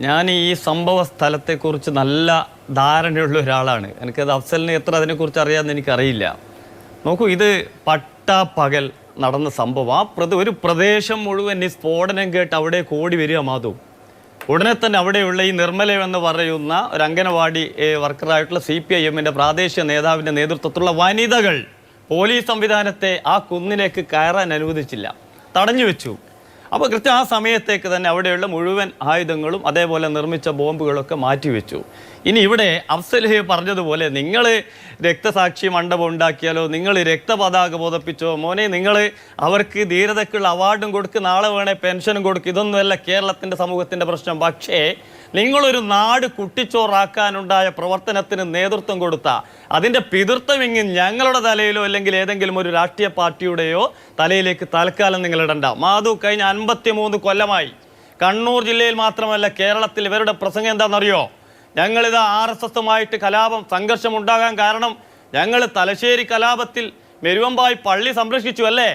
ഞാൻ ഈ സംഭവ സ്ഥലത്തെക്കുറിച്ച് നല്ല ധാരണയുള്ള ഒരാളാണ് എനിക്കത് അഫ്സലിന് എത്ര അതിനെക്കുറിച്ച് അറിയാമെന്ന് എനിക്കറിയില്ല. നോക്കൂ ഇത് പട്ടാപ്പകൽ നടന്ന സംഭവം. ആ പ്രദ ഒരു പ്രദേശം മുഴുവൻ ഈ സ്ഫോടനം കേട്ട് അവിടെ കൂടി വരിക മാധു. ഉടനെ തന്നെ അവിടെയുള്ള ഈ നിർമ്മല എന്ന് പറയുന്ന ഒരു അംഗനവാടി വർക്കറായിട്ടുള്ള സി പി ഐ എമ്മിന്റെ പ്രാദേശിക നേതാവിന്റെ നേതൃത്വത്തിലുള്ള വനിതകൾ പോലീസ് സംവിധാനത്തെ ആ കുന്നിലേക്ക് കയറാൻ അനുവദിച്ചില്ല. തടഞ്ഞു വെച്ചു. അപ്പോൾ കൃത്യം ആ സമയത്തേക്ക് തന്നെ അവിടെയുള്ള മുഴുവൻ ആയുധങ്ങളും അതേപോലെ നിർമ്മിച്ച ബോംബുകളൊക്കെ മാറ്റിവെച്ചു. ഇനി ഇവിടെ അഫ്സൽ പറഞ്ഞതുപോലെ നിങ്ങൾ രക്തസാക്ഷി മണ്ഡപം ഉണ്ടാക്കിയാലോ നിങ്ങൾ രക്തപതാക ബോധിപ്പിച്ചോ മോനെ നിങ്ങൾ അവർക്ക് ധീരതയ്ക്കുള്ള അവാർഡും കൊടുക്ക് നാളെ വേണേ പെൻഷനും കൊടുക്കുക ഇതൊന്നുമല്ല കേരളത്തിന്റെ സമൂഹത്തിന്റെ പ്രശ്നം. പക്ഷേ നിങ്ങളൊരു നാട് കുട്ടിച്ചോറാക്കാനുണ്ടായ പ്രവർത്തനത്തിന് നേതൃത്വം കൊടുത്ത അതിന്റെ പിതൃത്വം ഇങ്ങ് ഞങ്ങളുടെ തലയിലോ അല്ലെങ്കിൽ ഏതെങ്കിലും ഒരു രാഷ്ട്രീയ പാർട്ടിയുടെയോ തലയിലേക്ക് തൽക്കാലം നിങ്ങൾ ഇടണ്ട. മാധു കഴിഞ്ഞ അൻപത്തി മൂന്ന് കൊല്ലമായി കണ്ണൂർ ജില്ലയിൽ മാത്രമല്ല കേരളത്തിൽ ഇവരുടെ പ്രസംഗം എന്താണെന്നറിയോ? ഞങ്ങളിത് ആർ എസ് എസുമായിട്ട് കലാപം സംഘർഷം ഉണ്ടാകാൻ കാരണം ഞങ്ങൾ തലശ്ശേരി കലാപത്തിൽ മെരുവമ്പായി പള്ളി സംരക്ഷിച്ചു അല്ലേ?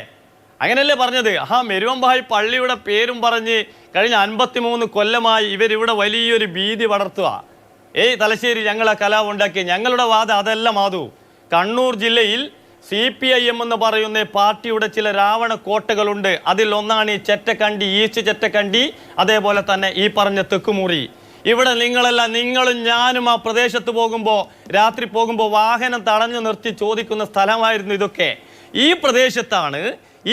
അങ്ങനെയല്ലേ പറഞ്ഞത്? ആ മെരുവമ്പായി പള്ളിയുടെ പേരും പറഞ്ഞ് കഴിഞ്ഞ അൻപത്തിമൂന്ന് കൊല്ലമായി ഇവരിവിടെ വലിയൊരു ഭീതി വളർത്തുക ഏയ് തലശ്ശേരി ഞങ്ങളെ കലാപം ഉണ്ടാക്കി ഞങ്ങളുടെ വാദം അതല്ല മാധു കണ്ണൂർ ജില്ലയിൽ സി പി ഐ എം എന്ന് പറയുന്ന പാർട്ടിയുടെ ചില രാവണ കോട്ടകളുണ്ട്. അതിൽ ഒന്നാണ് ഈ ചെറ്റക്കണ്ടി ഈസ്റ്റ് ചെറ്റക്കണ്ടി അതേപോലെ തന്നെ ഈ പറഞ്ഞ തെക്കുമുറി. ഇവിടെ നിങ്ങളല്ല നിങ്ങളും ഞാനും ആ പ്രദേശത്ത് പോകുമ്പോൾ രാത്രി പോകുമ്പോൾ വാഹനം തടഞ്ഞു നിർത്തി ചോദിക്കുന്ന സ്ഥലമായിരുന്നു ഇതൊക്കെ. ഈ പ്രദേശത്താണ്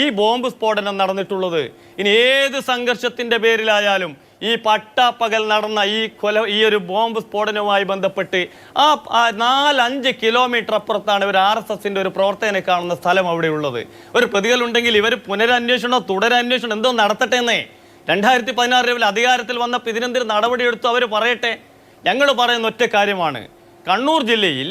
ഈ ബോംബ് സ്ഫോടനം നടന്നിട്ടുള്ളത്. ഇനി ഏത് സംഘർഷത്തിന്റെ പേരിലായാലും ഈ പട്ടാപ്പകൽ നടന്ന ഈ കൊല ഈ ഒരു ബോംബ് സ്ഫോടനവുമായി ബന്ധപ്പെട്ട് ആ നാലഞ്ച് കിലോമീറ്റർ അപ്പുറത്താണ് ഇവർ ആർ എസ് എസിന്റെ ഒരു പ്രവർത്തകനെ കാണുന്ന സ്ഥലം അവിടെയുള്ളത്. ഒരു പ്രതികളുണ്ടെങ്കിൽ ഇവർ പുനരന്വേഷണമോ തുടരന്വേഷണം എന്തോ നടത്തട്ടെ എന്നേ രണ്ടായിരത്തി പതിനാറിൽ അധികാരത്തിൽ വന്നപ്പോൾ ഇതിനെന്തൊരു നടപടിയെടുത്തു അവർ പറയട്ടെ. ഞങ്ങൾ പറയുന്ന ഒറ്റ കാര്യമാണ്. കണ്ണൂർ ജില്ലയിൽ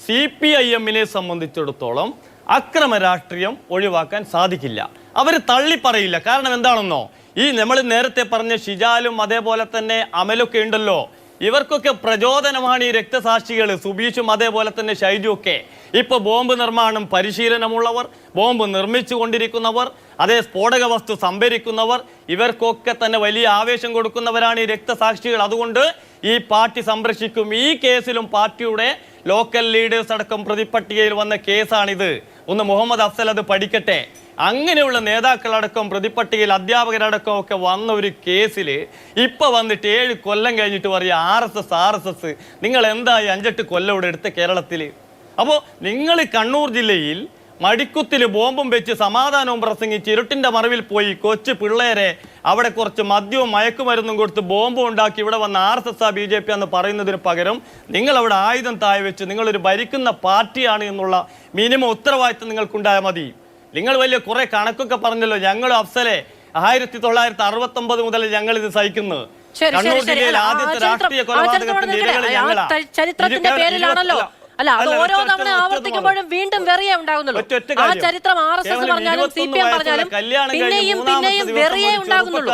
സി പി ഐ എമ്മിനെ സംബന്ധിച്ചിടത്തോളം അക്രമ രാഷ്ട്രീയം ഒഴിവാക്കാൻ സാധിക്കില്ല. അവർ തള്ളിപ്പറയില്ല. കാരണം എന്താണെന്നോ? ഈ നമ്മൾ നേരത്തെ പറഞ്ഞ ഷിജാലും അതേപോലെ തന്നെ അമലൊക്കെ ഉണ്ടല്ലോ. ഇവർക്കൊക്കെ പ്രചോദനമാണ് ഈ രക്തസാക്ഷികൾ സുബീഷും അതേപോലെ തന്നെ ഷൈജു ഒക്കെ. ഇപ്പൊ ബോംബ് നിർമ്മാണം പരിശീലനമുള്ളവർ ബോംബ് നിർമ്മിച്ചു കൊണ്ടിരിക്കുന്നവർ അതേ സ്ഫോടക വസ്തു സംഭരിക്കുന്നവർ ഇവർക്കൊക്കെ തന്നെ വലിയ ആവേശം കൊടുക്കുന്നവരാണ് ഈ രക്തസാക്ഷികൾ. അതുകൊണ്ട് ഈ പാർട്ടി സംരക്ഷിക്കും. ഈ കേസിലും പാർട്ടിയുടെ ലോക്കൽ ലീഡേഴ്സ് അടക്കം പ്രതിപട്ടികയിൽ വന്ന കേസാണിത്. ഒന്ന് മുഹമ്മദ് അഫ്സൽ അത് പഠിക്കട്ടെ. അങ്ങനെയുള്ള നേതാക്കളടക്കം പ്രതിപട്ടികയിൽ അധ്യാപകരടക്കം ഒക്കെ വന്ന ഒരു കേസിൽ ഇപ്പോൾ വന്നിട്ട് ഏഴ് കൊല്ലം കഴിഞ്ഞിട്ട് പറയുക R S S R S S. നിങ്ങൾ എന്തായി അഞ്ചെട്ട് കൊല്ലം ഇവിടെ എടുത്ത കേരളത്തിൽ അപ്പോൾ നിങ്ങൾ കണ്ണൂർ ജില്ലയിൽ മടിക്കുത്തിൽ ബോംബും വെച്ച് സമാധാനവും പ്രസംഗിച്ച് ഇരുട്ടിന്റെ മറവിൽ പോയി കൊച്ചു പിള്ളേരെ അവിടെ കുറച്ച് മദ്യവും മയക്കുമരുന്നും കൊടുത്ത് ബോംബും ഉണ്ടാക്കി ഇവിടെ വന്ന ആർ എസ് എസ് ആ ബി ജെ പി എന്ന് പറയുന്നതിന് പകരം നിങ്ങൾ അവിടെ ആയുധം താഴെ വെച്ച് നിങ്ങളൊരു ഭരിക്കുന്ന പാർട്ടിയാണ് എന്നുള്ള മിനിമം ഉത്തരവാദിത്തം നിങ്ങൾക്കുണ്ടായാൽ മതി. നിങ്ങൾ വലിയ കുറേ കണക്കൊക്കെ പറഞ്ഞല്ലോ ഞങ്ങൾ അഫ്സലെ ആയിരത്തി തൊള്ളായിരത്തി അറുപത്തി ഒമ്പത് മുതൽ ഞങ്ങൾ ഇത് സഹിക്കുന്നു. ശരി, ശരി, കണ്ണൂർ ശരി. ജില്ലയിൽ ആദ്യത്തെ രാഷ്ട്രീയ കൊലപാതകത്തിന്റെ ഇരകൾ ചരിത്രത്തിന്റെ പേരിലാണല്ലോ. അല്ല അത് ഓരോ തവണ ആവർത്തിക്കുമ്പോഴും വീണ്ടും വെറിയേ ഉണ്ടാകുന്നുള്ളൂ. ആ ചരിത്രം ആർ എസ് എസ് പറഞ്ഞാലും സി പി എം പറഞ്ഞാലും പിന്നെയും പിന്നെയും വെറിയേ ഉണ്ടാകുന്നുള്ളൂ.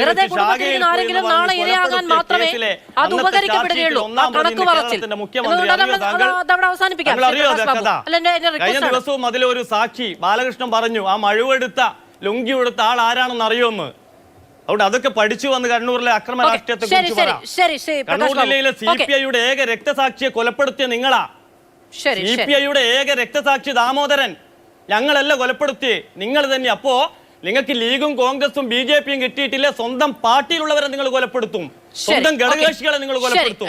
വെറുതെ കുടുംബത്തിൽ ആരെങ്കിലും നാളെ ഇരയാകാൻ മാത്രമേ അത് ഉപകരിക്കപ്പെടുകയുള്ളൂ. ആ കണക്ക് പറച്ചിൽ? അവിടെ അവസാനിപ്പിക്കാം? അല്ല, കഴിഞ്ഞ ദിവസവും അതിലൊരു സാക്ഷി ബാലകൃഷ്ണൻ പറഞ്ഞു ആ മഴുവെടുത്ത ലുങ്കി എടുത്ത ആൾ ആരാണെന്ന് അറിയോന്ന് അതുകൊണ്ട് അതൊക്കെ പഠിച്ചു വന്ന് കണ്ണൂരിലെ അക്രമ രാഷ്ട്രീയത്തെ കുറിച്ച് കണ്ണൂർ ജില്ലയിലെ സി പി ഐയുടെ ഏക രക്തസാക്ഷിയെ കൊലപ്പെടുത്തിയ നിങ്ങളാ. ശരി സി പി ഐയുടെ ഏക രക്തസാക്ഷി ദാമോദരൻ. ഞങ്ങളല്ല കൊലപ്പെടുത്തി നിങ്ങൾ തന്നെ അപ്പോ നിങ്ങൾക്ക് ലീഗും കോൺഗ്രസും ബി ജെ പിയും കിട്ടിയിട്ടില്ല? സ്വന്തം പാർട്ടിയിലുള്ളവരെ നിങ്ങൾ കൊലപ്പെടുത്തും. സ്വന്തം. ഘടകകക്ഷികളെ നിങ്ങൾ കൊലപ്പെടുത്തും.